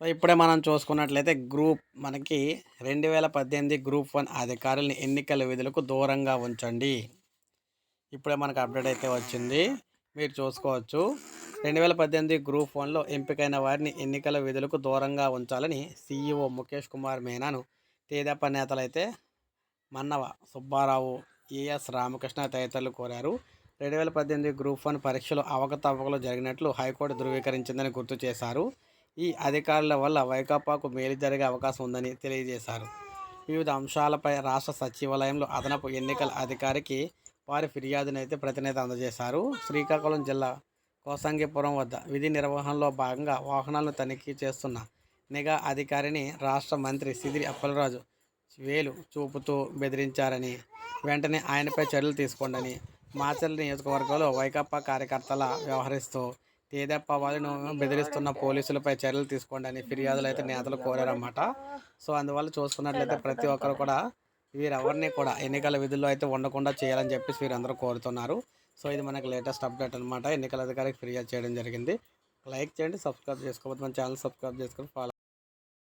So ఇప్పుడే మనం చూసుకున్నట్లయితే గ్రూప్ మనకి రెండు వేల పద్దెనిమిది గ్రూప్ వన్ అధికారులని ఎన్నికల విధులకు దూరంగా ఉంచండి. ఇప్పుడే మనకు అప్డేట్ అయితే వచ్చింది. మీరు చూసుకోవచ్చు. రెండు వేల పద్దెనిమిది గ్రూప్ వన్లో ఎంపికైన వారిని ఎన్నికల విధులకు దూరంగా ఉంచాలని సీఈఓ ముఖేష్ కుమార్ మేనాను తేదప్ప నేతలైతే మన్నవ సుబ్బారావు ఏఎస్ రామకృష్ణ తదితరులు కోరారు. రెండు వేల పద్దెనిమిది గ్రూప్ వన్ పరీక్షలు అవకతవకలు జరిగినట్లు హైకోర్టు ధృవీకరించిందని గుర్తు చేశారు. ఈ అధికారుల వల్ల వైకాపాకు మేలు జరిగే అవకాశం ఉందని తెలియజేశారు. వివిధ అంశాలపై రాష్ట్ర సచివాలయంలో అదనపు ఎన్నికల అధికారికి వారి ఫిర్యాదును అయితే ప్రతినిధి అందజేశారు. శ్రీకాకుళం జిల్లా కోసంగిపురం వద్ద విధి నిర్వహణలో భాగంగా వాహనాలను తనిఖీ చేస్తున్న నిఘా అధికారిని రాష్ట్ర మంత్రి సిదిరి అప్పలరాజు వేలు చూపుతూ బెదిరించారని వెంటనే ఆయనపై చర్యలు తీసుకోండి మాచర్ల నియోజకవర్గంలో వైకాపా కార్యకర్తల వ్యవహరిస్తూ తేదప్ప వాళ్ళను బెదిరిస్తున్న పోలీసులపై చర్యలు తీసుకోండి అని ఫిర్యాదులు అయితే నేతలు కోరారన్నమాట. సో అందువల్ల చూసుకున్నట్లయితే ప్రతి ఒక్కరు కూడా వీరెవరిని కూడా ఎన్నికల విధుల్లో అయితే ఉండకుండా చేయాలని చెప్పేసి వీరందరూ కోరుతున్నారు. సో ఇది మనకు లేటెస్ట్ అప్డేట్ అనమాట ఎన్నికల అధికారికి ఫిర్యాదు చేయడం జరిగింది. లైక్ చేయండి సబ్స్క్రైబ్ చేసుకోవద్దు. మన ఛానల్ సబ్స్క్రైబ్ చేసుకొని ఫాలో